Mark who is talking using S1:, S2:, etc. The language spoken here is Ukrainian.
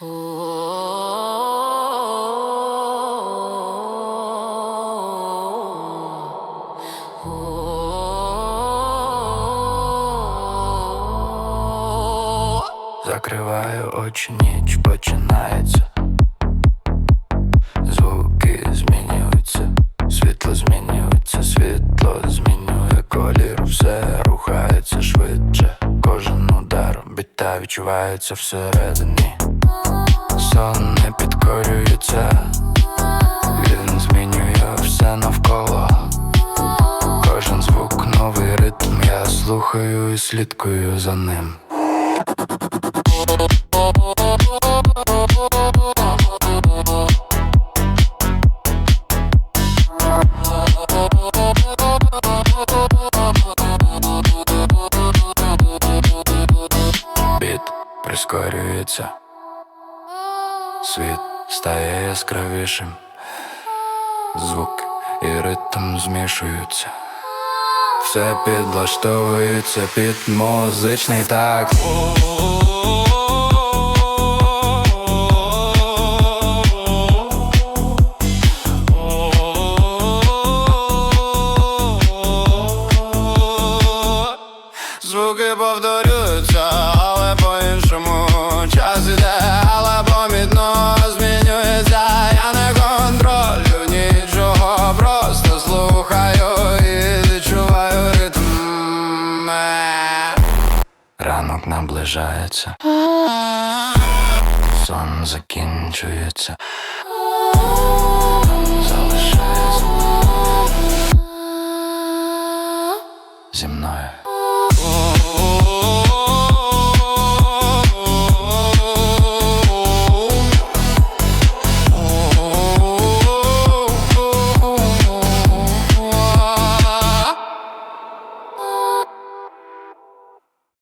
S1: Закриваю очі, ніч починається. Звуки змінюються, світло змінюється, світло змінює колір, все рухається швидше. Кожен удар біта відчувається всередині. Сон не підкорюється, він змінює все навколо. Кожен звук, новий ритм, я слухаю і слідкую за ним. Прискорюється, світ стає яскравішим, звук і ритм змішуються. Все підлаштовується під музичний такт. Ранок наближається, сон закінчується. Залишається зі мною.